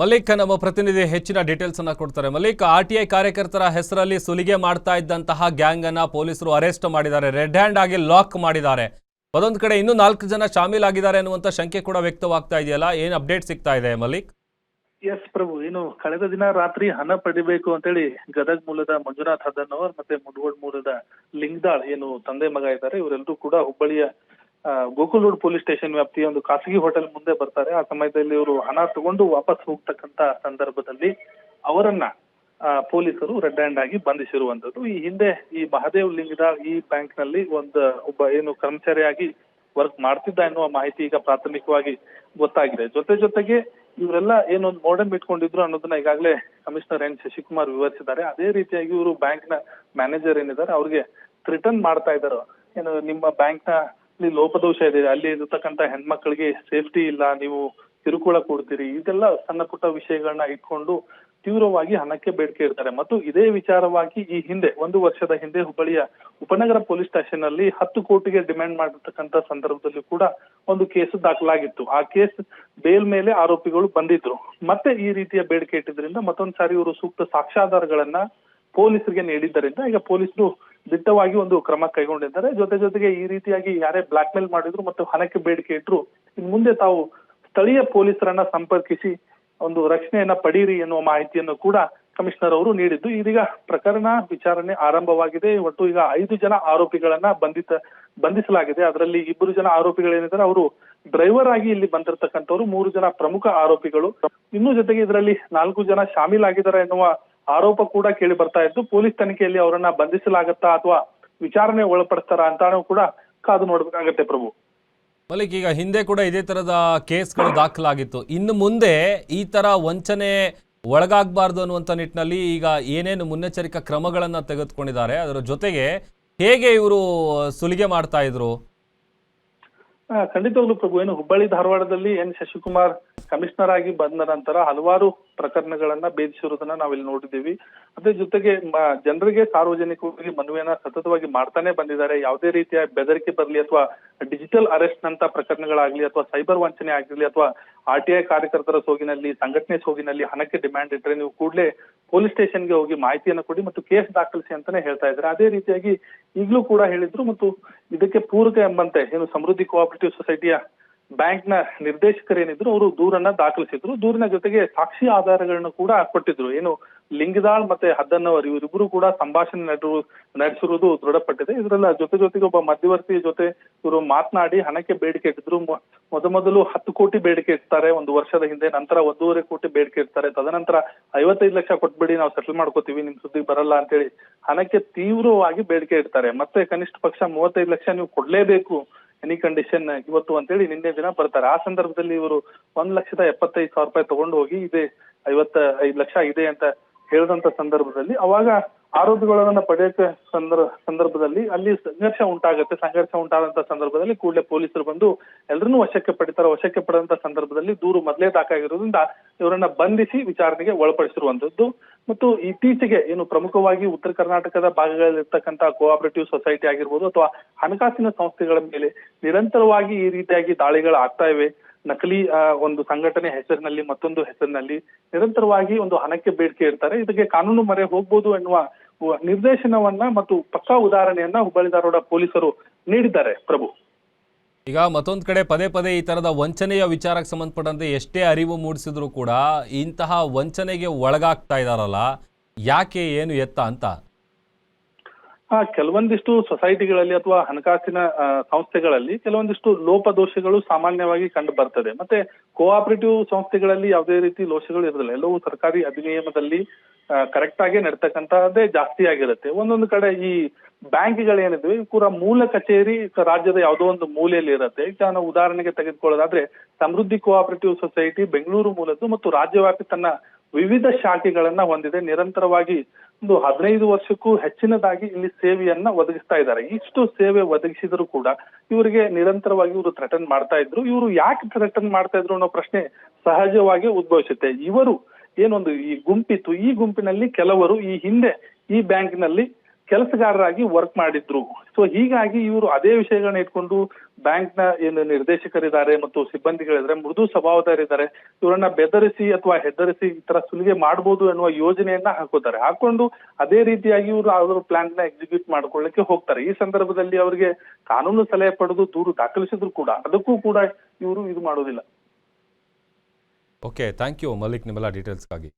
ಮಲಿಕ್ ನಮ್ಮ ಪ್ರತಿನಿಧಿ ಹೆಚ್ಚಿನ ಡೀಟೇಲ್ಸ್ ಅನ್ನ ಕೊಡ್ತಾರೆ. ಮಲ್ಲಿಕ್ ಆರ್ ಟಿ ಐ ಕಾರ್ಯಕರ್ತರ ಹೆಸರಲ್ಲಿ ಸುಲಿಗೆ ಮಾಡ್ತಾ ಇದ್ದಂತಹ ಗ್ಯಾಂಗ್ ಅನ್ನ ಪೊಲೀಸರು ಅರೆಸ್ಟ್ ಮಾಡಿದ್ದಾರೆ. ರೆಡ್ ಹ್ಯಾಂಡ್ ಆಗಿ ಲಾಕ್ ಮಾಡಿದ್ದಾರೆ. ಅದೊಂದು ಕಡೆ ಇನ್ನೂ ನಾಲ್ಕು ಜನ ಶಾಮೀಲಾಗಿದ್ದಾರೆ ಅನ್ನುವಂತ ಶಂಕೆ ಕೂಡ ವ್ಯಕ್ತವಾಗ್ತಾ ಇದೆಯಲ್ಲ, ಏನ್ ಅಪ್ಡೇಟ್ ಸಿಗ್ತಾ ಇದೆ ಮಲ್ಲಿಕ್? ಎಸ್ ಪ್ರಭು ಏನು ಕಳೆದ ದಿನ ರಾತ್ರಿ ಹಣ ಪಡಿಬೇಕು ಅಂತೇಳಿ ಗದಗ್ ಮೂಲದ ಮಂಜುನಾಥ್ ಹದನ್ನವರ್ ಮತ್ತೆ ಮುಡ್ಗೋಡ್ ಮೂಲದ ಲಿಂಗದಾಳ್, ಏನು ತಂದೆ ಮಗ ಇದ್ದಾರೆ ಇವರೆಲ್ಲರೂ ಕೂಡ ಹುಬ್ಬಳ್ಳಿಯ ಆ, ಗೋಕುಲ್ ರೋಡ್ ಪೊಲೀಸ್ ಸ್ಟೇಷನ್ ವ್ಯಾಪ್ತಿಯ ಒಂದು ಖಾಸಗಿ ಹೋಟೆಲ್ ಮುಂದೆ ಬರ್ತಾರೆ. ಆ ಸಮಯದಲ್ಲಿ ಇವರು ಹಣ ತಗೊಂಡು ವಾಪಸ್ ಹೋಗ್ತಕ್ಕಂತ ಸಂದರ್ಭದಲ್ಲಿ ಅವರನ್ನ ಪೊಲೀಸರು ರೆಡ್ ಹ್ಯಾಂಡ್ ಆಗಿ ಬಂಧಿಸಿರುವಂತದ್ದು ಈ ಹಿಂದೆ ಈ ಮಹದೇವ್ ಲಿಂಗದ ಈ ಬ್ಯಾಂಕ್ನಲ್ಲಿ ಒಂದು ಒಬ್ಬ ಏನು ಕರ್ಮಚಾರಿಯಾಗಿ ವರ್ಕ್ ಮಾಡ್ತಿದ್ದ ಎನ್ನುವ ಮಾಹಿತಿ ಈಗ ಪ್ರಾಥಮಿಕವಾಗಿ ಗೊತ್ತಾಗಿದೆ. ಜೊತೆ ಜೊತೆಗೆ ಇವರೆಲ್ಲ ಏನೊಂದು ಮೋಡಮ್ ಇಟ್ಕೊಂಡಿದ್ರು ಅನ್ನೋದನ್ನ ಈಗಾಗಲೇ ಕಮಿಷನರ್ ಎನ್ ಶಶಿಕುಮಾರ್ ವಿವರಿಸಿದ್ದಾರೆ. ಅದೇ ರೀತಿಯಾಗಿ ಇವರು ಬ್ಯಾಂಕ್ನ ಮ್ಯಾನೇಜರ್ ಏನಿದ್ದಾರೆ ಅವ್ರಿಗೆ ರಿಟರ್ನ್ ಮಾಡ್ತಾ ಇದ್ದಾರೆ. ಏನು ನಿಮ್ಮ ಬ್ಯಾಂಕ್ನ ಅಲ್ಲಿ ಲೋಪದೋಷ ಇದೆ. ಅಲ್ಲಿ ಇರತಕ್ಕಂತ ಹೆಣ್ಮಕ್ಳಿಗೆ ಸೇಫ್ಟಿ ಇಲ್ಲ, ನೀವು ಕಿರುಕುಳ ಕೊಡ್ತೀರಿ, ಇದೆಲ್ಲ ಸಣ್ಣ ಪುಟ್ಟ ವಿಷಯಗಳನ್ನ ಇಟ್ಕೊಂಡು ತೀವ್ರವಾಗಿ ಹಣಕ್ಕೆ ಬೇಡಿಕೆ ಇಡ್ತಾರೆ. ಮತ್ತು ಇದೇ ವಿಚಾರವಾಗಿ ಈ ಹಿಂದೆ, ಒಂದು ವರ್ಷದ ಹಿಂದೆ ಹುಬ್ಬಳ್ಳಿಯ ಉಪನಗರ ಪೊಲೀಸ್ ಸ್ಟೇಷನ್ ಅಲ್ಲಿ ಹತ್ತು ಕೋಟಿಗೆ ಡಿಮ್ಯಾಂಡ್ ಮಾಡಿರ್ತಕ್ಕಂತ ಸಂದರ್ಭದಲ್ಲಿ ಕೂಡ ಒಂದು ಕೇಸು ದಾಖಲಾಗಿತ್ತು. ಆ ಕೇಸ್ ಬೇಲ್ ಮೇಲೆ ಆರೋಪಿಗಳು ಬಂದಿದ್ರು. ಮತ್ತೆ ಈ ರೀತಿಯ ಬೇಡಿಕೆ ಇಟ್ಟಿದ್ರಿಂದ ಮತ್ತೊಂದ್ಸಾರಿ ಇವರು ಸೂಕ್ತ ಸಾಕ್ಷ್ಯಾಧಾರಗಳನ್ನ ಪೊಲೀಸರಿಗೆ ನೀಡಿದ್ದರಿಂದ ಈಗ ಪೊಲೀಸರು ದಿಟ್ಟವಾಗಿ ಒಂದು ಕ್ರಮ ಕೈಗೊಂಡಿದ್ದಾರೆ. ಜೊತೆ ಜೊತೆಗೆ ಈ ರೀತಿಯಾಗಿ ಯಾರೇ ಬ್ಲಾಕ್ ಮೇಲ್ ಮಾಡಿದ್ರು ಮತ್ತು ಹಣಕ್ಕೆ ಬೇಡಿಕೆ ಇಟ್ರು, ಇನ್ ಮುಂದೆ ತಾವು ಸ್ಥಳೀಯ ಪೊಲೀಸರನ್ನ ಸಂಪರ್ಕಿಸಿ ಒಂದು ರಕ್ಷಣೆಯನ್ನ ಪಡೀರಿ ಎನ್ನುವ ಮಾಹಿತಿಯನ್ನು ಕೂಡ ಕಮಿಷನರ್ ಅವರು ನೀಡಿದ್ದು. ಇದೀಗ ಪ್ರಕರಣ ವಿಚಾರಣೆ ಆರಂಭವಾಗಿದೆ. ಒಟ್ಟು ಈಗ ಐದು ಜನ ಆರೋಪಿಗಳನ್ನ ಬಂಧಿತ, ಬಂಧಿಸಲಾಗಿದೆ. ಅದರಲ್ಲಿ ಇಬ್ಬರು ಜನ ಆರೋಪಿಗಳೇನಿದ್ದಾರೆ, ಅವರು ಡ್ರೈವರ್ ಆಗಿ ಇಲ್ಲಿ ಬಂದಿರತಕ್ಕಂಥವ್ರು. ಮೂರು ಜನ ಪ್ರಮುಖ ಆರೋಪಿಗಳು. ಇನ್ನು ಜೊತೆಗೆ ಇದರಲ್ಲಿ ನಾಲ್ಕು ಜನ ಶಾಮೀಲಾಗಿದ್ದಾರೆ ಎನ್ನುವ ಆರೋಪ ಕೂಡ ಕೇಳಿ ಬರ್ತಾ ಇದ್ದು ಪೊಲೀಸ್ ತನಿಖೆಯಲ್ಲಿ ಅವರನ್ನ ಬಂಧಿಸಲಾಗತ್ತಾ ಅಥವಾ ವಿಚಾರಣೆ ಒಳಪಡಿಸ್ತಾರ ಅಂತಾನೂ ಕೂಡ ಕಾದು ನೋಡ್ಬೇಕಾಗತ್ತೆ ಪ್ರಭು. ಮಲಿಕ್ ಈಗ ಹಿಂದೆ ಕೂಡ ಇದೇ ತರದ ಕೇಸ್ಗಳು ದಾಖಲಾಗಿತ್ತು. ಇನ್ನು ಮುಂದೆ ಈ ತರ ವಂಚನೆ ಒಳಗಾಗಬಾರ್ದು ಅನ್ನುವಂಥ ನಿಟ್ಟಿನಲ್ಲಿ ಈಗ ಏನೇನು ಮುನ್ನೆಚ್ಚರಿಕಾ ಕ್ರಮಗಳನ್ನ ತೆಗೆದುಕೊಂಡಿದ್ದಾರೆ ಅದರ ಜೊತೆಗೆ ಹೇಗೆ ಇವರು ಸುಲಿಗೆ ಮಾಡ್ತಾ ಇದ್ರು? ಖಂಡಿತವಾಗ್ಲೂ ಪ್ರಭು ಏನು ಹುಬ್ಬಳ್ಳಿ ಧಾರವಾಡದಲ್ಲಿ ಎನ್. ಶಶಿಕುಮಾರ್ ಕಮಿಷನರ್ ಆಗಿ ಬಂದ ನಂತರ ಹಲವಾರು ಪ್ರಕರಣಗಳನ್ನ ಭೇದಿಸಿರುವುದನ್ನ ನಾವಿಲ್ಲಿ ನೋಡಿದ್ದೀವಿ. ಅದ್ರ ಜೊತೆಗೆ ಜನರಿಗೆ ಸಾರ್ವಜನಿಕವಾಗಿ ಮನವಿಯನ್ನ ಸತತವಾಗಿ ಮಾಡ್ತಾನೆ ಬಂದಿದ್ದಾರೆ. ಯಾವುದೇ ರೀತಿಯ ಬೆದರಿಕೆ ಬರಲಿ ಅಥವಾ ಡಿಜಿಟಲ್ ಅರೆಸ್ಟ್ ನಂತ ಪ್ರಕರಣಗಳಾಗ್ಲಿ ಅಥವಾ ಸೈಬರ್ ವಂಚನೆ ಆಗಿರ್ಲಿ ಅಥವಾ ಆರ್ ಟಿ ಐ ಕಾರ್ಯಕರ್ತರ ಸೋಗಿನಲ್ಲಿ, ಸಂಘಟನೆ ಸೋಗಿನಲ್ಲಿ ಹಣಕ್ಕೆ ಡಿಮ್ಯಾಂಡ್ ಇಟ್ಟರೆ ನೀವು ಕೂಡಲೇ ಪೊಲೀಸ್ ಸ್ಟೇಷನ್ಗೆ ಹೋಗಿ ಮಾಹಿತಿಯನ್ನು ಕೊಡಿ ಮತ್ತು ಕೇಸ್ ದಾಖಲಿಸಿ ಅಂತಾನೆ ಹೇಳ್ತಾ ಇದ್ದಾರೆ. ಅದೇ ರೀತಿಯಾಗಿ ಈಗಲೂ ಕೂಡ ಹೇಳಿದ್ರು ಮತ್ತು ಇದಕ್ಕೆ ಪೂರಕ ಎಂಬಂತೆ ಏನು ಸಮೃದ್ಧಿ ಕೋಆಪರೇಟಿವ್ ಸೊಸೈಟಿಯ ಬ್ಯಾಂಕ್ನ ನಿರ್ದೇಶಕರೇನಿದ್ರು, ಅವರು ದೂರನ್ನ ದಾಖಲಿಸಿದ್ರು. ದೂರಿನ ಜೊತೆಗೆ ಸಾಕ್ಷಿ ಆಧಾರಗಳನ್ನು ಕೂಡ ಕೊಟ್ಟಿದ್ರು. ಏನು ಲಿಂಗದಾಳ್ ಮತ್ತೆ ಹದ್ದನ್ನವರ್ ಇವರಿಬ್ಬರು ಕೂಡ ಸಂಭಾಷಣೆ ನಡೆರು, ನಡೆಸಿರುವುದು ದೃಢಪಟ್ಟಿದೆ. ಇದರಲ್ಲ ಜೊತೆ ಜೊತೆಗೆ ಒಬ್ಬ ಮಧ್ಯವರ್ತಿ ಜೊತೆ ಇವರು ಮಾತನಾಡಿ ಹಣಕ್ಕೆ ಬೇಡಿಕೆ ಇಟ್ಟಿದ್ರು. ಮೊದಮೊದಲು ಹತ್ತು ಕೋಟಿ ಬೇಡಿಕೆ ಇಡ್ತಾರೆ. ಒಂದು ವರ್ಷದ ಹಿಂದೆ ನಂತರ ಒಂದೂವರೆ ಕೋಟಿ ಬೇಡಿಕೆ ಇಡ್ತಾರೆ. ತದನಂತರ ಐವತ್ತೈದು ಲಕ್ಷ ಕೊಟ್ಬಿಡಿ, ನಾವು ಸೆಟಲ್ ಮಾಡ್ಕೋತೀವಿ, ನಿಮ್ ಸುದ್ದಿ ಬರಲ್ಲ ಅಂತೇಳಿ ಹಣಕ್ಕೆ ತೀವ್ರವಾಗಿ ಬೇಡಿಕೆ ಇಡ್ತಾರೆ. ಮತ್ತೆ ಕನಿಷ್ಠ ಪಕ್ಷ ಮೂವತ್ತೈದು ಲಕ್ಷ ನೀವು ಕೊಡ್ಲೇಬೇಕು. ಎನಿ ಕಂಡೀಷನ್ ಇವತ್ತು ಅಂತೇಳಿ ನಿನ್ನೆ ದಿನ ಬರ್ತಾರೆ. ಆ ಸಂದರ್ಭದಲ್ಲಿ ಇವರು ಒಂದ್ ಲಕ್ಷದ ಎಪ್ಪತ್ತೈದು ಸಾವಿರ ರೂಪಾಯಿ ತಗೊಂಡು ಹೋಗಿ ಇದೆ, ಐವತ್ತ ಐದು ಲಕ್ಷ ಇದೆ ಅಂತ ಹೇಳಿದಂತ ಸಂದರ್ಭದಲ್ಲಿ ಅವಾಗ ಆರೋಪಿಗಳನ್ನ ಪಡೆಯಕ್ಕೆ ಸಂದರ್ಭ ಸಂದರ್ಭದಲ್ಲಿ ಅಲ್ಲಿ ಸಂಘರ್ಷ ಉಂಟಾಗುತ್ತೆ. ಸಂಘರ್ಷ ಉಂಟಾದಂತ ಸಂದರ್ಭದಲ್ಲಿ ಕೂಡಲೇ ಪೊಲೀಸರು ಬಂದು ಎಲ್ಲರನ್ನೂ ವಶಕ್ಕೆ ಪಡಿತಾರೆ. ವಶಕ್ಕೆ ಪಡೆದಂತ ಸಂದರ್ಭದಲ್ಲಿ ದೂರು ಮೊದಲೇ ದಾಖಲಾಗಿರೋದ್ರಿಂದ ಇವರನ್ನ ಬಂಧಿಸಿ ವಿಚಾರಣೆಗೆ ಒಳಪಡಿಸಿರುವಂತದ್ದು. ಮತ್ತು ಇತ್ತೀಚೆಗೆ ಏನು ಪ್ರಮುಖವಾಗಿ ಉತ್ತರ ಕರ್ನಾಟಕದ ಭಾಗಗಳಲ್ಲಿರ್ತಕ್ಕಂಥ ಕೋಆಪರೇಟಿವ್ ಸೊಸೈಟಿ ಆಗಿರ್ಬೋದು ಅಥವಾ ಹಣಕಾಸಿನ ಸಂಸ್ಥೆಗಳ ಮೇಲೆ ನಿರಂತರವಾಗಿ ಈ ರೀತಿಯಾಗಿ ದಾಳಿಗಳು ಆಗ್ತಾ ಇವೆ. ನಕಲಿ ಒಂದು ಸಂಘಟನೆ ಹೆಸರಿನಲ್ಲಿ, ಮತ್ತೊಂದು ಹೆಸರಿನಲ್ಲಿ ನಿರಂತರವಾಗಿ ಒಂದು ಹಣಕ್ಕೆ ಬೇಡಿಕೆ ಇರ್ತಾರೆ ಇದಕ್ಕೆ ಕಾನೂನು ಮರೆ ಹೋಗ್ಬೋದು ಎನ್ನುವ ನಿರ್ದೇಶನವನ್ನ ಮತ್ತು ಪಕ್ಕಾ ಉದಾಹರಣೆಯನ್ನ ಹುಬ್ಬಳ್ಳಿ ಧಾರವಾಡ ಪೊಲೀಸರು ನೀಡಿದ್ದಾರೆ ಪ್ರಭು. ಈಗ ಮತ್ತೊಂದು ಕಡೆ ಪದೇ ಪದೇ ಈ ತರದ ವಂಚನೆಯ ವಿಚಾರಕ್ಕೆ ಸಂಬಂಧಪಟ್ಟಂತೆ ಎಷ್ಟೇ ಅರಿವು ಮೂಡಿಸಿದ್ರು ಕೂಡ ಇಂತಹ ವಂಚನೆಗೆ ಒಳಗಾಗ್ತಾ ಇದಾರಲ್ಲ, ಯಾಕೆ ಏನು ಎತ್ತ ಅಂತ? ಆ, ಕೆಲವೊಂದಿಷ್ಟು ಸೊಸೈಟಿಗಳಲ್ಲಿ ಅಥವಾ ಹಣಕಾಸಿನ ಸಂಸ್ಥೆಗಳಲ್ಲಿ ಕೆಲವೊಂದಿಷ್ಟು ಲೋಪದೋಷಗಳು ಸಾಮಾನ್ಯವಾಗಿ ಕಂಡು ಬರ್ತದೆ. ಮತ್ತೆ ಕೋಆಪರೇಟಿವ್ ಸಂಸ್ಥೆಗಳಲ್ಲಿ ಯಾವುದೇ ರೀತಿ ದೋಷಗಳು ಇರೋದಿಲ್ಲ ಎಲ್ಲವೂ ಸರ್ಕಾರಿ ಅಧಿನಿಯಮದಲ್ಲಿ ಕರೆಕ್ಟ್ ಆಗಿ ನಡ್ತಕ್ಕಂತಹದ್ದೇ ಜಾಸ್ತಿ ಆಗಿರುತ್ತೆ. ಒಂದೊಂದು ಕಡೆ ಈ ಬ್ಯಾಂಕ್ಗಳೇನಿದ್ವಿ ಪೂರ ಮೂಲ ಕಚೇರಿ ರಾಜ್ಯದ ಯಾವುದೋ ಒಂದು ಮೂಲೆಯಲ್ಲಿ ಇರುತ್ತೆ. ಈಗ ನಾವು ಉದಾಹರಣೆಗೆ ತೆಗೆದುಕೊಳ್ಳೋದಾದ್ರೆ, ಸಮೃದ್ಧಿ ಕೋಆಪರೇಟಿವ್ ಸೊಸೈಟಿ ಬೆಂಗಳೂರು ಮೂಲದ್ದು ಮತ್ತು ರಾಜ್ಯವ್ಯಾಪಿ ತನ್ನ ವಿವಿಧ ಶಾಖೆಗಳನ್ನ ಹೊಂದಿದೆ. ನಿರಂತರವಾಗಿ ಒಂದು ಹದಿನೈದು ವರ್ಷಕ್ಕೂ ಹೆಚ್ಚಿನದಾಗಿ ಇಲ್ಲಿ ಸೇವೆಯನ್ನ ಒದಗಿಸ್ತಾ ಇದ್ದಾರೆ. ಇಷ್ಟು ಸೇವೆ ಒದಗಿಸಿದ್ರು ಕೂಡ ಇವರಿಗೆ ನಿರಂತರವಾಗಿ ಇವರು ಥ್ರೆಟನ್ ಮಾಡ್ತಾ ಇದ್ರು. ಇವರು ಯಾಕೆ ಥ್ರೆಟನ್ ಮಾಡ್ತಾ ಇದ್ರು ಅನ್ನೋ ಪ್ರಶ್ನೆ ಸಹಜವಾಗಿ ಉದ್ಭವಿಸುತ್ತೆ. ಇವರು ಏನೊಂದು ಈ ಗುಂಪಿತ್ತು. ಈ ಗುಂಪಿನಲ್ಲಿ ಕೆಲವರು ಈ ಹಿಂದೆ ಈ ಬ್ಯಾಂಕ್ನಲ್ಲಿ ಕೆಲಸಗಾರರಾಗಿ ವರ್ಕ್ ಮಾಡಿದ್ರು. ಸೊ ಹೀಗಾಗಿ ಇವರು ಅದೇ ವಿಷಯಗಳನ್ನ ಇಟ್ಕೊಂಡು ಬ್ಯಾಂಕ್ನ ಏನು ನಿರ್ದೇಶಕರಿದ್ದಾರೆ ಮತ್ತು ಸಿಬ್ಬಂದಿಗಳಿದ್ದಾರೆ, ಮೃದು ಸ್ವಭಾವದವರಿದ್ದಾರೆ ಇವರನ್ನ ಬೆದರಿಸಿ ಅಥವಾ ಹೆದರಿಸಿ ಈ ತರ ಸುಲಿಗೆ ಮಾಡಬಹುದು ಎನ್ನುವ ಯೋಜನೆಯನ್ನ ಹಾಕೋತಾರೆ ಹಾಕೊಂಡು ಅದೇ ರೀತಿಯಾಗಿ ಇವರು ಅವರ ಪ್ಲಾನ್ನ ಎಕ್ಸಿಕ್ಯೂಟ್ ಮಾಡ್ಕೊಳ್ಳಿಕ್ಕೆ ಹೋಗ್ತಾರೆ. ಈ ಸಂದರ್ಭದಲ್ಲಿ ಅವರಿಗೆ ಕಾನೂನು ಸಲಹೆ ಪಡೆದು ದೂರು ದಾಖಲಿಸಿದ್ರು ಕೂಡ. ಅದಕ್ಕೂ ಕೂಡ ಇವರು ಇದು ಮಾಡೋದಿಲ್ಲ. ಓಕೆ ಥ್ಯಾಂಕ್ ಯು ಮಲ್ಲಿಕ್, ನಿಮ್ಮೆಲ್ಲ ಡೀಟೇಲ್ಸ್ಗಾಗಿ